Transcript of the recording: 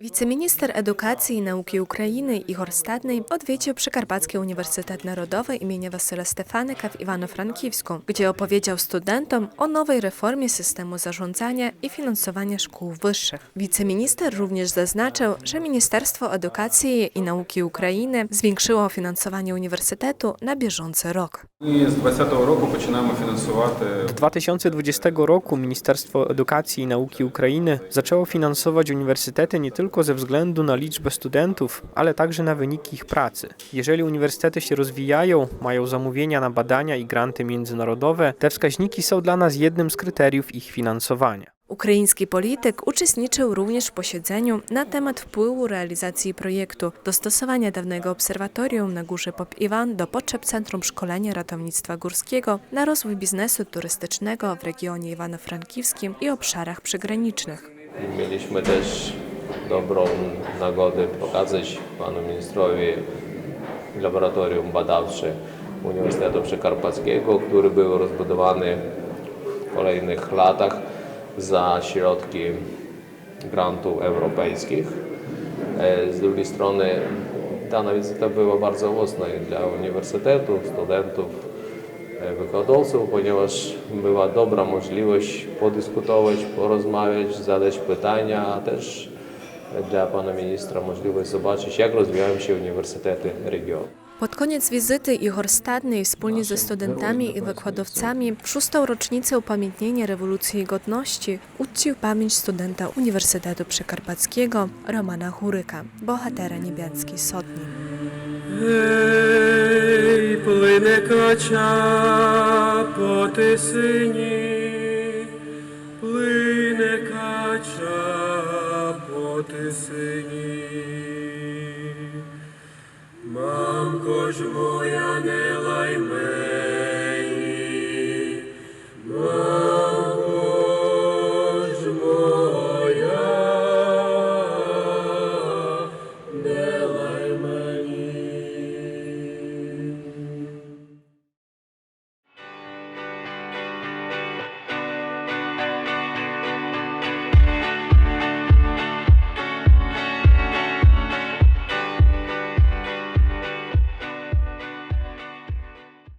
Wiceminister Edukacji i Nauki Ukrainy Igor Stadnej odwiedził Przykarpacki Uniwersytet Narodowy im. Wasyla Stefaneka w Iwano-Frankiwsku, gdzie opowiedział studentom o nowej reformie systemu zarządzania i finansowania szkół wyższych. Wiceminister również zaznaczył, że Ministerstwo Edukacji i Nauki Ukrainy zwiększyło finansowanie uniwersytetu na bieżący rok. My z 2020 roku 2020 e, roku Ministerstwo Edukacji i Nauki Ukrainy zaczęło finansować uniwersytety nie tylko ze względu na liczbę studentów, ale także na wyniki ich pracy. Jeżeli uniwersytety się rozwijają, mają zamówienia na badania i granty międzynarodowe, te wskaźniki są dla nas jednym z kryteriów ich finansowania. Ukraiński polityk uczestniczył również w posiedzeniu na temat wpływu realizacji projektu dostosowania dawnego obserwatorium na Górze Pop Iwan do potrzeb Centrum Szkolenia Ratownictwa Górskiego na rozwój biznesu turystycznego w regionie Iwano-Frankiwskim i obszarach przygranicznych. Mieliśmy też dobrą nagodę pokazać panu ministrowi laboratorium badawcze Uniwersytetu Przykarpackiego, który był rozbudowany w kolejnych latach za środki grantów europejskich. E, Z drugiej strony dana wizyta była bardzo owocna dla uniwersytetu, studentów, e, wykładowców, ponieważ była dobra możliwość podyskutować, porozmawiać, zadać pytania, a też dla pana ministra możliwość zobaczyć, jak rozwijają się uniwersytety regionu. Pod koniec wizyty Igor Stadny wspólnie ze studentami i wykładowcami w szóstą rocznicę upamiętnienia rewolucji i godności uczcił pamięć studenta Uniwersytetu Przekarpackiego Romana Huryka, bohatera niebiańskiej sodni. Ej, płynie kacza po tysyni, płynie kacza по тисині. Мамко ж моя не